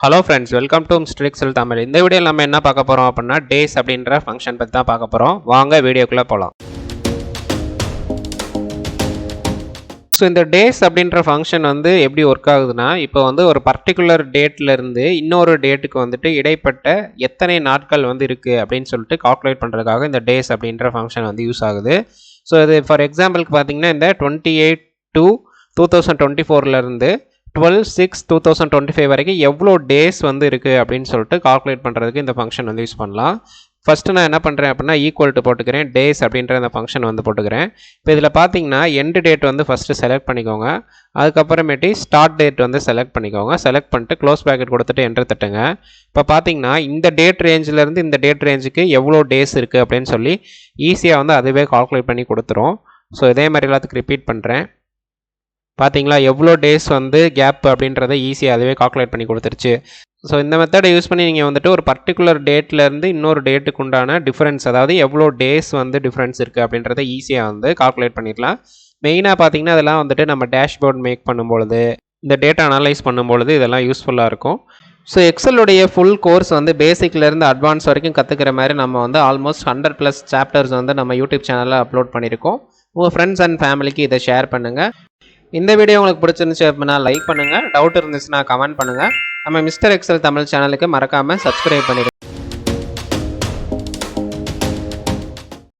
Hello friends welcome to ஸ்ட்ரிக்ஸல் தமிழ் இந்த video நம்ம என்ன பார்க்க போகிறோம் அப்படின்னா டேஸ் அப்படின்ற ஃபங்க்ஷன் பற்றி தான் பார்க்க போகிறோம் வாங்க வீடியோக்குள்ளே போகலாம் ஸோ இந்த டேஸ் அப்படின்ற ஃபங்க்ஷன் வந்து எப்படி ஒர்க் ஆகுதுன்னா இப்போ வந்து ஒரு பர்டிகுலர் டேட்லேருந்து இன்னொரு டேட்டுக்கு வந்துட்டு இடைப்பட்ட எத்தனை நாட்கள் வந்து இருக்குது அப்படின்னு சொல்லிட்டு கால்குலேட் பண்ணுறதுக்காக இந்த டேஸ் அப்படின்ற ஃபங்க்ஷன் வந்து யூஸ் ஆகுது. ஸோ இது ஃபார் எக்ஸாம்பிளுக்கு பார்த்தீங்கன்னா இந்த twenty eight two two thousand twenty ஃபோர்லேருந்து twelve six two thousand twenty five வரைக்கும் எவ்வளோ டேஸ் வந்து இருக்குது அப்படின்னு சொல்லிட்டு கால்குலேட் பண்ணுறதுக்கு இந்த ஃபங்க்ஷன் வந்து யூஸ் பண்ணலாம். ஃபஸ்ட்டு நான் என்ன பண்ணுறேன் அப்படின்னா ஈக்குவல் டு போட்டுக்கிறேன் டேஸ் அப்படின்ற அந்த ஃபங்க்ஷன் வந்து போட்டுக்கிறேன். இப்போ இதில் பார்த்தீங்கன்னா எண்டு டேட் வந்து ஃபஸ்ட்டு செலக்ட் பண்ணிக்கோங்க. அதுக்கப்புறமேட்டி ஸ்டார்ட் டேட் வந்து செலக்ட் பண்ணிக்கோங்க. செலக்ட் பண்ணிட்டு க்ளோஸ் பேக்கெட் கொடுத்துட்டு என்ட்ரு தட்டுங்க. இப்போ பார்த்தீங்கன்னா இந்த டேட் ரேஞ்சிலேருந்து இந்த டேட் ரேஞ்சுக்கு எவ்வளோ டேஸ் இருக்குது அப்படின்னு சொல்லி ஈஸியாக வந்து அதுவே கால்குலேட் பண்ணி கொடுத்துரும். ஸோ இதே மாதிரி எல்லாத்துக்கும் ரிப்பீட் பண்ணுறேன் பார்த்தீங்களா எவ்வளோ டேஸ் வந்து கேப் அப்படின்றத ஈஸியாக அதுவே கால்குலேட் பண்ணி கொடுத்துருச்சு. ஸோ இந்த மெத்தடை யூஸ் பண்ணி நீங்கள் வந்துட்டு ஒரு பர்டிகுலர் டேட்லேருந்து இன்னொரு டேட்டுக்கு உண்டான டிஃப்ரென்ஸ் அதாவது எவ்வளோ டேஸ் வந்து டிஃப்ரென்ஸ் இருக்குது அப்படின்றத ஈஸியாக வந்து கால்குலேட் பண்ணிடலாம். மெயினாக பார்த்தீங்கன்னா அதெல்லாம் வந்துட்டு நம்ம டேஷ்போர்ட் மேக் பண்ணும்பொழுது இந்த டேட்டா அனலைஸ் பண்ணும்பொழுது இதெல்லாம் யூஸ்ஃபுல்லாக இருக்கும். ஸோ எக்ஸலுடைய ஃபுல் கோர்ஸ் வந்து பேசிக்லேருந்து அட்வான்ஸ் வரைக்கும் கற்றுக்கிற மாதிரி நம்ம வந்து ஆல்மோஸ்ட் ஹண்ட்ரட் ப்ளஸ் சாப்டர்ஸ் வந்து நம்ம யூடியூப் சேனலில் அப்லோட் பண்ணியிருக்கோம். உங்கள் ஃப்ரெண்ட்ஸ் அண்ட் ஃபேமிலிக்கு இதை ஷேர் பண்ணுங்கள் இந்த வீடியோ உங்களுக்கு பிடிச்சிருந்துச்சு அப்படின்னா லைக் பண்ணுங்கள் டவுட் இருந்துச்சுன்னா கமெண்ட் பண்ணுங்கள் நம்ம மிஸ்டர் எக்ஸல் தமிழ் சேனலுக்கு மறக்காமல் சப்ஸ்கிரைப் பண்ணிடுங்க.